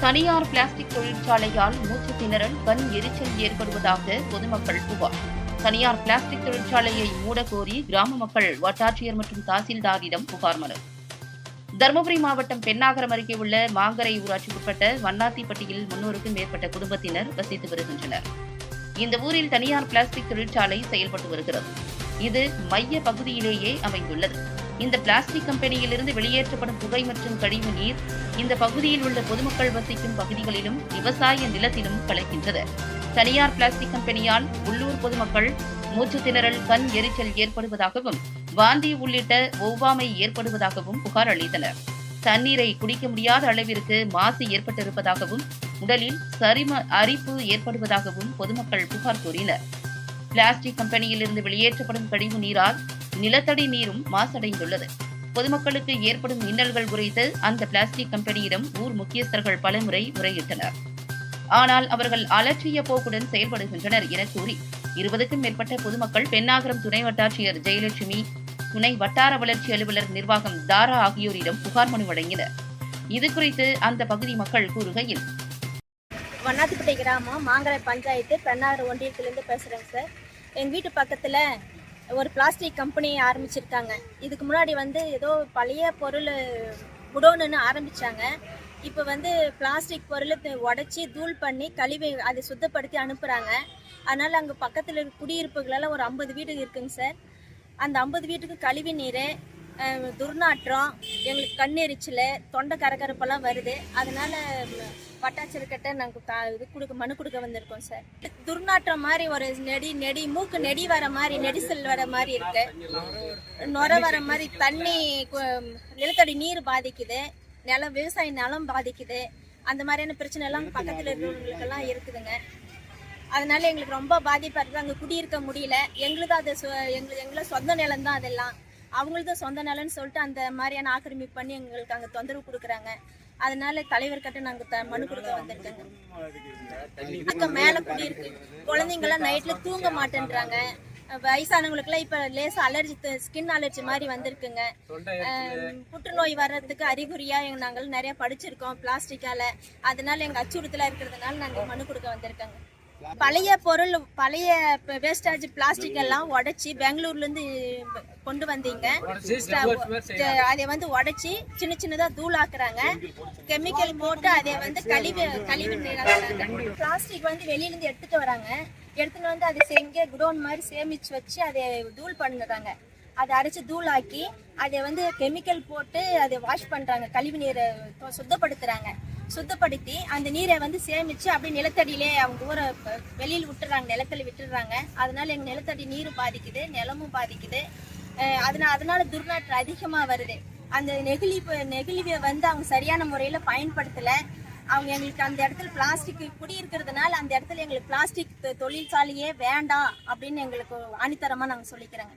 தனியார் பிளாஸ்டிக் தொழிற்சாலையால் மூச்சு திணறல் கண் எரிச்சல் ஏற்படுவதாக பொதுமக்கள் புகார். தனியார் பிளாஸ்டிக் தொழிற்சாலையை மூடக்கோரி கிராம மக்கள் வட்டாட்சியர் மற்றும் தாசில்தாரிடம் புகார் மனு. தருமபுரி மாவட்டம் பெண்ணாகரம் அருகே உள்ள மாங்கரை ஊராட்சிக்குட்பட்ட வண்ணாத்திப்பட்டியில் முன்னூறுக்கும் மேற்பட்ட குடும்பத்தினர் வசித்து வருகின்றனர். இந்த ஊரில் தனியார் பிளாஸ்டிக் தொழிற்சாலை செயல்பட்டு வருகிறது. இது மைய பகுதியிலேயே அமைந்துள்ளது. இந்த பிளாஸ்டிக் கம்பெனியிலிருந்து வெளியேற்றப்படும் புகை மற்றும் கழிவு நீர் இந்த பகுதியில் உள்ள பொதுமக்கள் வசிக்கும் பகுதிகளிலும் விவசாய நிலத்திலும் கலக்கின்றது. தனியார் பிளாஸ்டிக் கம்பெனியால் உள்ளூர் பொதுமக்கள் மூச்சு திணறல் கண் எரிச்சல் ஏற்படுவதாகவும் வாந்தி உள்ளிட்ட ஒவ்வாமை ஏற்படுவதாகவும் புகார் அளித்தனர். தண்ணீரை குடிக்க முடியாத அளவிற்கு மாசு ஏற்பட்டிருப்பதாகவும் உடலில் சரிம அரிப்பு ஏற்படுவதாகவும் பொதுமக்கள் புகார் கூறினர். பிளாஸ்டிக் கம்பெனியிலிருந்து வெளியேற்றப்படும் கழிவு நீரால் நிலத்தடி நீரும் மாசடைந்துள்ளது. பொதுமக்களுக்கு ஏற்படும் இன்னல்கள் குறித்து அந்த பிளாஸ்டிக் கம்பெனியிடம் ஊர் முக்கியஸ்தர்கள் பலமுறை முறையிட்டனர். ஆனால் அவர்கள் அலட்சிய போக்குடன் செயல்படுகின்றனர் என கூறி இருபதுக்கும் மேற்பட்ட பொதுமக்கள் பெண்ணாகரம் துணை வட்டாட்சியர் ஜெயலட்சுமி துணை வட்டார வளர்ச்சி அலுவலர் நிர்வாகம் தாரா ஆகியோரிடம் புகார் மனு வழங்கினர். இதுகுறித்து அந்த பகுதி மக்கள் கூறுகையில் வண்ணாத்திப்பட்டை கிராமம் மாங்கரை பஞ்சாயத்து பெண்ணாறு ஒன்றியத்திலிருந்து பேசுகிறேங்க சார். எங்கள் வீட்டு பக்கத்தில் ஒரு பிளாஸ்டிக் கம்பெனி ஆரம்பிச்சிருக்காங்க. இதுக்கு முன்னாடி வந்து ஏதோ பழைய பொருள் குடோனுன்னு ஆரம்பித்தாங்க இப்போ வந்து பிளாஸ்டிக் பொருளை உடச்சி தூள் பண்ணி கழிவை அதை சுத்தப்படுத்தி அனுப்புகிறாங்க அதனால் அங்கே பக்கத்தில் இருக்க குடியிருப்புகளெல்லாம் ஒரு ஐம்பது வீடு இருக்குங்க சார். அந்த ஐம்பது வீட்டுக்கு கழிவு நீர் துர்நாற்றம் எங்களுக்கு கண்ணெரிச்சல் தொண்டை கரகரப்பெல்லாம் வருது. அதனால் வட்டாட்சியர்கிட்ட நாங்கள் இது கொடுக்க மனு கொடுக்க வந்திருக்கோம் சார். துர்நாற்றம் மாதிரி ஒரு நெடி நெடி மூக்கு நெடி வர மாதிரி நெடிசல் வர மாதிரி இருக்கு. நுர வர மாதிரி தண்ணி கு- நிலத்தடி நீர் பாதிக்குது. நிலம் விவசாய நிலம் பாதிக்குது. அந்த மாதிரியான பிரச்சனை எல்லாம் பக்கத்தில் இருக்கிறவங்களுக்கெல்லாம் இருக்குதுங்க. அதனால எங்களுக்கு ரொம்ப பாதிப்பாக இருக்குது அங்கே குடியிருக்க முடியல. எங்களுக்கு அது எங்களுக்கு எங்களை சொந்த நிலம் தான் அதெல்லாம். அவங்களுக்கும் சொந்த நலன்னு சொல்லிட்டு அந்த மாதிரியான ஆக்கிரமிப்பு பண்ணி எங்களுக்கு அங்கே தொந்தரவு கொடுக்குறாங்க. அதனால தலைவர்கிட்ட நாங்கள் த மனு கொடுக்க வந்திருக்கோங்க. அங்கே மேலே குடியிருக்கு குழந்தைங்களாம் நைட்டில் தூங்க மாட்டேன்றாங்க. வயசானவங்களுக்குலாம் இப்போ லேசாக அலர்ஜி ஸ்கின் அலர்ஜி மாதிரி வந்திருக்குங்க. புற்றுநோய் வர்றதுக்கு அறிகுறியா எங்க நாங்கள் நிறைய படிச்சிருக்கோம் பிளாஸ்டிக்கால அதனால எங்க அச்சுறுத்தலா இருக்கிறதுனால நாங்க மனு கொடுக்க வந்திருக்கோங்க. பழைய பொருள் பழைய வேஸ்டேஜ் பிளாஸ்டிக் எல்லாம் உடைச்சி பெங்களூர்ல இருந்து கொண்டு வந்தீங்க. அதை வந்து உடைச்சி சின்ன சின்னதா தூளாக்குறாங்க. கெமிக்கல் போட்டு அதை வந்து கழிவு கழிவு பிளாஸ்டிக் வந்து வெளியில இருந்து எடுத்துட்டு வராங்க. எடுத்துட்டு வந்து அதை செங்க குடோன் மாதிரி சேமிச்சு வச்சு அதை தூள் பண்ணுறாங்க. அதை அரைச்சு தூளாக்கி அதை வந்து கெமிக்கல் போட்டு அதை வாஷ் பண்றாங்க. கழிவு நீரை சுத்தப்படுத்துறாங்க. சுத்தப்படுத்தி அந்த நீரை வந்து சேமிச்சு அப்படியே நிலத்தடியிலே அவங்க ஊரை வெளியில் விட்டுறாங்க நிலத்துல விட்டுறாங்க. அதனால எங்க நிலத்தடி நீரும் பாதிக்குது நிலமும் பாதிக்குது. அதனால் அதனால அதனால துர்நாற்றம் அதிகமா வருது. அந்த நெகிழி நெகிழியை வந்து அவங்க சரியான முறையில பயன்படுத்தல. அவங்க எங்களுக்கு அந்த இடத்துல பிளாஸ்டிக் குடியிருக்கிறதுனால அந்த இடத்துல எங்களுக்கு பிளாஸ்டிக் தொழிற்சாலையே வேண்டாம் அப்படின்னு எங்களுக்கு ஆணித்தரமா நாங்க சொல்லிக்கிறோங்க.